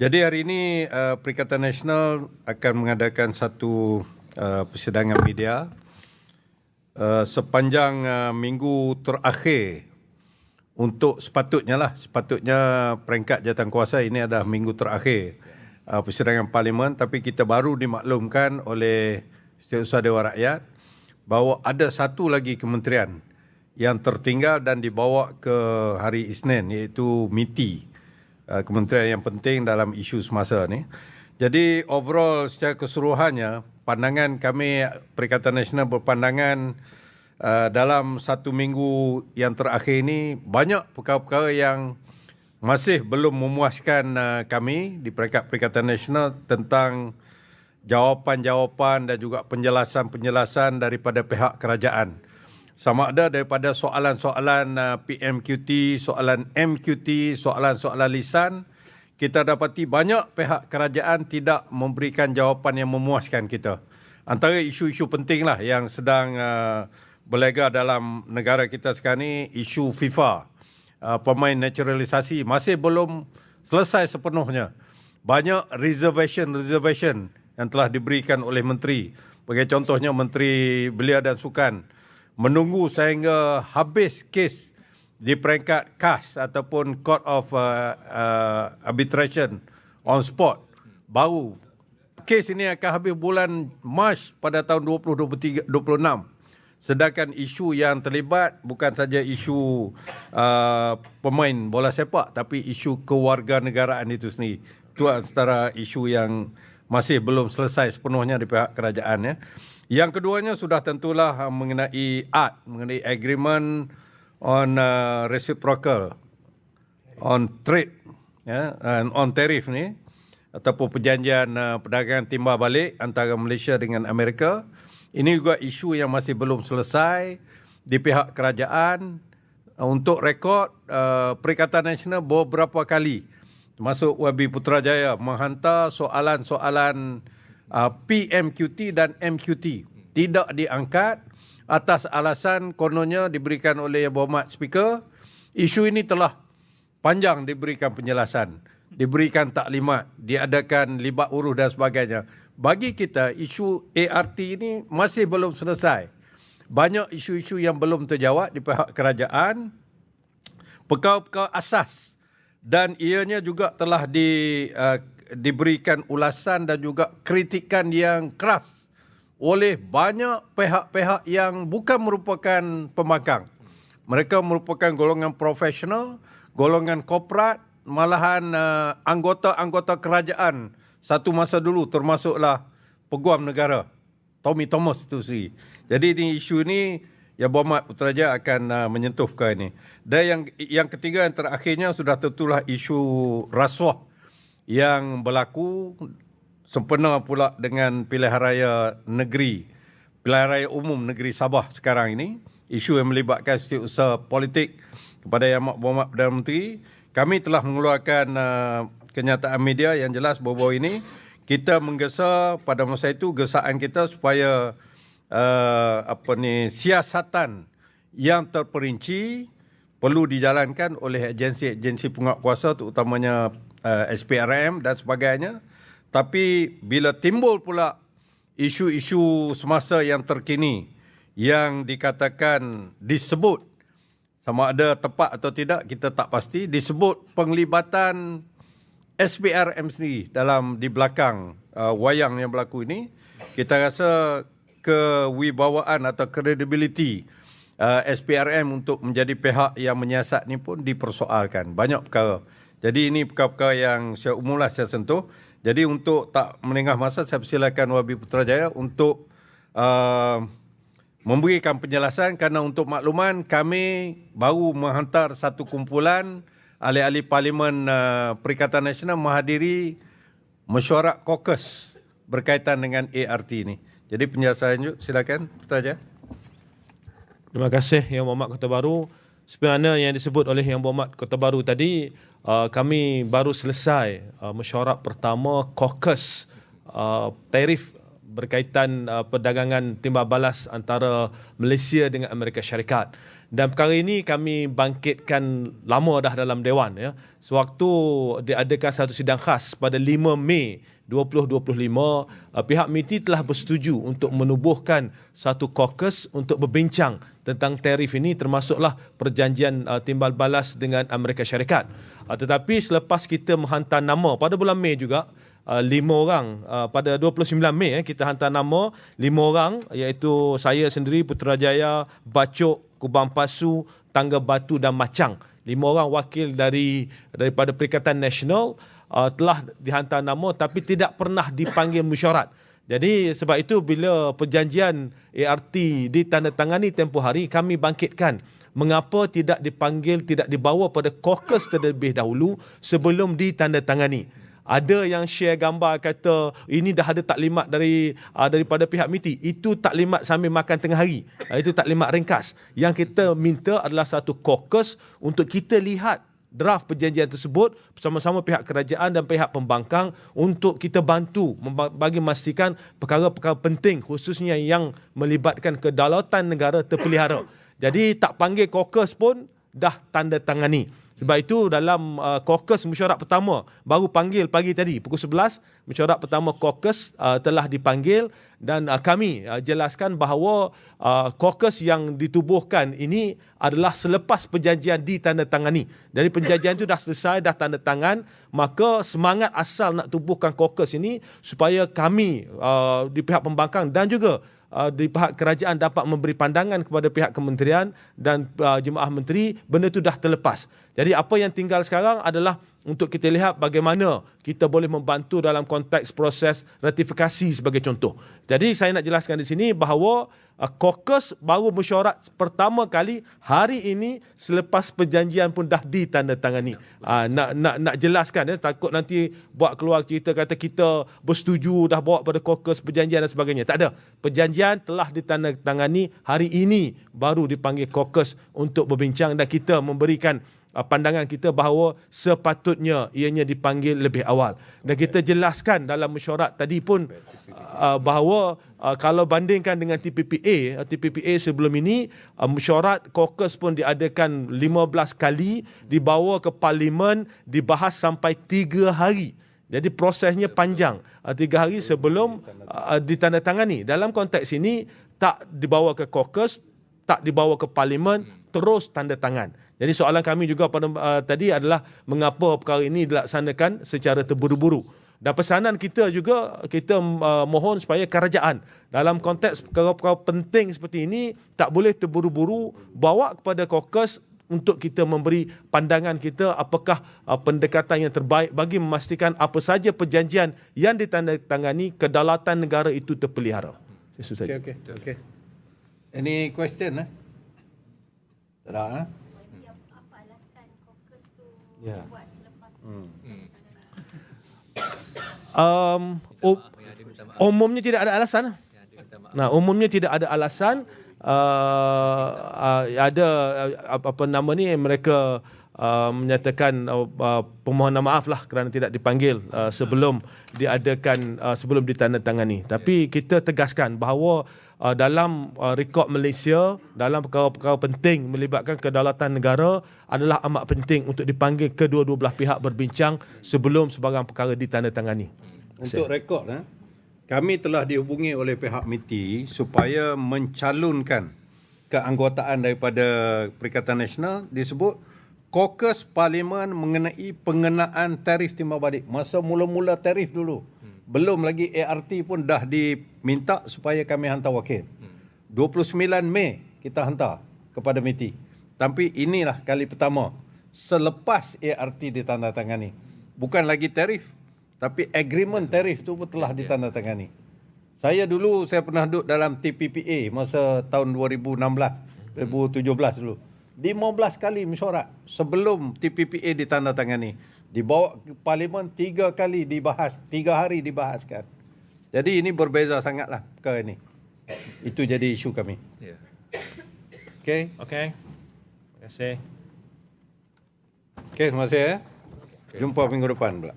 Jadi hari ini uh, Perikatan Nasional akan mengadakan satu uh, persidangan media uh, sepanjang uh, minggu terakhir. Untuk sepatutnya lah sepatutnya peringkat jawatan kuasa ini adalah minggu terakhir uh, persidangan parlimen. Tapi kita baru dimaklumkan oleh Setiausaha Dewan Rakyat bahawa ada satu lagi kementerian yang tertinggal dan dibawa ke hari Isnin iaitu MITI uh, kementerian yang penting dalam isu semasa ni. Jadi overall secara keseluruhannya pandangan kami Perikatan Nasional berpandangan Uh, dalam satu minggu yang terakhir ini banyak perkara-perkara yang masih belum memuaskan uh, kami di peringkat Perikatan Nasional tentang jawapan-jawapan dan juga penjelasan-penjelasan daripada pihak kerajaan. Sama ada daripada soalan-soalan uh, PMQT, soalan MQT, soalan-soalan lisan, kita dapati banyak pihak kerajaan tidak memberikan jawapan yang memuaskan kita. Antara isu-isu pentinglah yang sedang uh, berlega dalam negara kita sekarang ini isu FIFA uh, pemain naturalisasi masih belum selesai sepenuhnya. Banyak reservation reservation yang telah diberikan oleh menteri. Bagi contohnya Menteri Belia dan Sukan menunggu sehingga habis kes di peringkat CAS ataupun Court of uh, uh, Arbitration on spot baru kes ini akan habis bulan Mac pada tahun 2023 26 Sedangkan isu yang terlibat bukan saja isu uh, pemain bola sepak tapi isu kewarganegaraan itu sendiri. Itu antara isu yang masih belum selesai sepenuhnya di pihak kerajaan ya. Yang keduanya sudah tentulah uh, mengenai art, mengenai agreement on uh, reciprocal on trade ya and on tariff ni ataupun perjanjian uh, perdagangan timbal balik antara Malaysia dengan Amerika. Ini juga isu yang masih belum selesai di pihak kerajaan uh, untuk rekod uh, Perikatan Nasional beberapa kali termasuk Wabi Putrajaya menghantar soalan-soalan uh, PMQT dan MQT tidak diangkat atas alasan kononnya diberikan oleh Yang Berhormat Speaker isu ini telah panjang diberikan penjelasan diberikan taklimat diadakan libat uruh dan sebagainya bagi kita isu ART ini masih belum selesai. Banyak isu-isu yang belum terjawab di pihak kerajaan. Perkara-perkara asas dan ianya juga telah di, uh, diberikan ulasan dan juga kritikan yang keras oleh banyak pihak-pihak yang bukan merupakan pemakang. Mereka merupakan golongan profesional, golongan korporat, malahan uh, anggota-anggota kerajaan satu masa dulu termasuklah peguam negara Tommy Thomas itu sendiri. Jadi ini isu ini ya Berhormat Putrajaya akan uh, menyentuh ke ini. Dan yang yang ketiga yang terakhirnya sudah tentulah isu rasuah yang berlaku sempena pula dengan pilihan raya negeri, pilihan raya umum negeri Sabah sekarang ini. Isu yang melibatkan setiausaha politik kepada Yang Berhormat Perdana Menteri. Kami telah mengeluarkan uh, kenyataan media yang jelas bahawa ini kita menggesa pada masa itu gesaan kita supaya uh, apa ni siasatan yang terperinci perlu dijalankan oleh agensi-agensi penguatkuasa terutamanya uh, SPRM dan sebagainya. Tapi bila timbul pula isu-isu semasa yang terkini yang dikatakan disebut sama ada tepat atau tidak kita tak pasti disebut penglibatan SPRM sendiri dalam di belakang uh, wayang yang berlaku ini kita rasa kewibawaan atau credibility uh, SPRM untuk menjadi pihak yang menyiasat ni pun dipersoalkan. Banyak perkara. Jadi ini perkara-perkara yang saya umumlah saya sentuh. Jadi untuk tak menengah masa saya persilakan Wabi Putrajaya untuk uh, memberikan penjelasan kerana untuk makluman kami baru menghantar satu kumpulan ahli-ahli parlimen uh, Perikatan Nasional menghadiri mesyuarat kokus berkaitan dengan ART ini. Jadi penjelasan lanjut silakan Putra Terima kasih Yang Berhormat Kota Baru. Sebenarnya yang disebut oleh Yang Berhormat Kota Baru tadi, uh, kami baru selesai uh, mesyuarat pertama kokus uh, tarif berkaitan uh, perdagangan timbal balas antara Malaysia dengan Amerika Syarikat. Dan perkara ini kami bangkitkan lama dah dalam Dewan. Ya. Sewaktu diadakan satu sidang khas pada 5 Mei 2025, uh, pihak MITI telah bersetuju untuk menubuhkan satu caucus untuk berbincang tentang tarif ini termasuklah perjanjian uh, timbal balas dengan Amerika Syarikat. Uh, tetapi selepas kita menghantar nama pada bulan Mei juga, uh, lima orang uh, pada 29 Mei eh, kita hantar nama lima orang iaitu saya sendiri Putrajaya, Bacok, Kubang Pasu, Tangga Batu dan Macang. Lima orang wakil dari daripada Perikatan Nasional uh, telah dihantar nama tapi tidak pernah dipanggil mesyuarat. Jadi sebab itu bila perjanjian ART ditandatangani tempoh hari kami bangkitkan mengapa tidak dipanggil tidak dibawa pada caucus terlebih dahulu sebelum ditandatangani. Ada yang share gambar kata ini dah ada taklimat dari uh, daripada pihak MITI. Itu taklimat sambil makan tengah hari. Uh, itu taklimat ringkas. Yang kita minta adalah satu caucus untuk kita lihat draft perjanjian tersebut bersama-sama pihak kerajaan dan pihak pembangkang untuk kita bantu bagi memastikan perkara-perkara penting khususnya yang melibatkan kedaulatan negara terpelihara. Jadi tak panggil caucus pun dah tanda tangani. Sebab itu dalam uh, caucus mesyuarat pertama baru panggil pagi tadi pukul 11 mesyuarat pertama caucus uh, telah dipanggil dan uh, kami uh, jelaskan bahawa uh, caucus yang ditubuhkan ini adalah selepas perjanjian ditandatangani. Dari perjanjian itu dah selesai dah tanda tangan maka semangat asal nak tubuhkan caucus ini supaya kami uh, di pihak pembangkang dan juga uh, di pihak kerajaan dapat memberi pandangan kepada pihak kementerian dan uh, jemaah menteri benda itu dah terlepas. Jadi apa yang tinggal sekarang adalah untuk kita lihat bagaimana kita boleh membantu dalam konteks proses ratifikasi sebagai contoh. Jadi saya nak jelaskan di sini bahawa uh, caucus baru mesyuarat pertama kali hari ini selepas perjanjian pun dah ditandatangani. Uh, nak nak nak jelaskan ya takut nanti buat keluar cerita kata kita bersetuju dah bawa pada caucus perjanjian dan sebagainya. Tak ada. Perjanjian telah ditandatangani hari ini baru dipanggil caucus untuk berbincang dan kita memberikan pandangan kita bahawa sepatutnya ianya dipanggil lebih awal. Dan kita jelaskan dalam mesyuarat tadi pun uh, bahawa uh, kalau bandingkan dengan TPPA, TPPA sebelum ini mesyuarat caucus pun diadakan 15 kali, dibawa ke parlimen, dibahas sampai 3 hari. Jadi prosesnya panjang. Tiga hari sebelum ditandatangani. Dalam konteks ini, tak dibawa ke caucus, tak dibawa ke parlimen, terus tanda tangan. Jadi soalan kami juga pada uh, tadi adalah mengapa perkara ini dilaksanakan secara terburu-buru. Dan pesanan kita juga kita uh, mohon supaya kerajaan dalam konteks perkara-perkara penting seperti ini tak boleh terburu-buru bawa kepada caucus untuk kita memberi pandangan kita apakah uh, pendekatan yang terbaik bagi memastikan apa saja perjanjian yang ditandatangani kedaulatan negara itu terpelihara. Okey okey okey. Any question eh? Tak ada eh? Ya. Hmm. Um, umumnya tidak ada alasan. Nah, umumnya tidak ada alasan. Uh, uh, ada uh, apa, apa nama ni mereka uh, menyatakan uh, uh, permohonan maaf lah kerana tidak dipanggil uh, sebelum diadakan uh, sebelum ditandatangani. Tapi kita tegaskan bahawa uh, dalam uh, rekod Malaysia dalam perkara-perkara penting melibatkan kedaulatan negara adalah amat penting untuk dipanggil kedua-dua belah pihak berbincang sebelum sebarang perkara ditandatangani. Untuk rekod eh, kami telah dihubungi oleh pihak MITI supaya mencalonkan keanggotaan daripada Perikatan Nasional disebut Kokus Parlimen mengenai pengenaan tarif timbal balik. Masa mula-mula tarif dulu. Belum lagi ART pun dah diminta supaya kami hantar wakil. 29 Mei kita hantar kepada MITI. Tapi inilah kali pertama selepas ART ditandatangani. Bukan lagi tarif, tapi agreement tarif tu pun telah ditandatangani. Saya dulu saya pernah duduk dalam TPPA masa tahun 2016, 2017 dulu. 15 kali mesyuarat sebelum TPPA ditandatangani dibawa ke parlimen tiga kali dibahas, tiga hari dibahaskan. Jadi ini berbeza sangatlah perkara ini. Itu jadi isu kami. Yeah. Okay. Okay. Terima kasih. Okay, terima kasih. Ya. Jumpa minggu depan pula.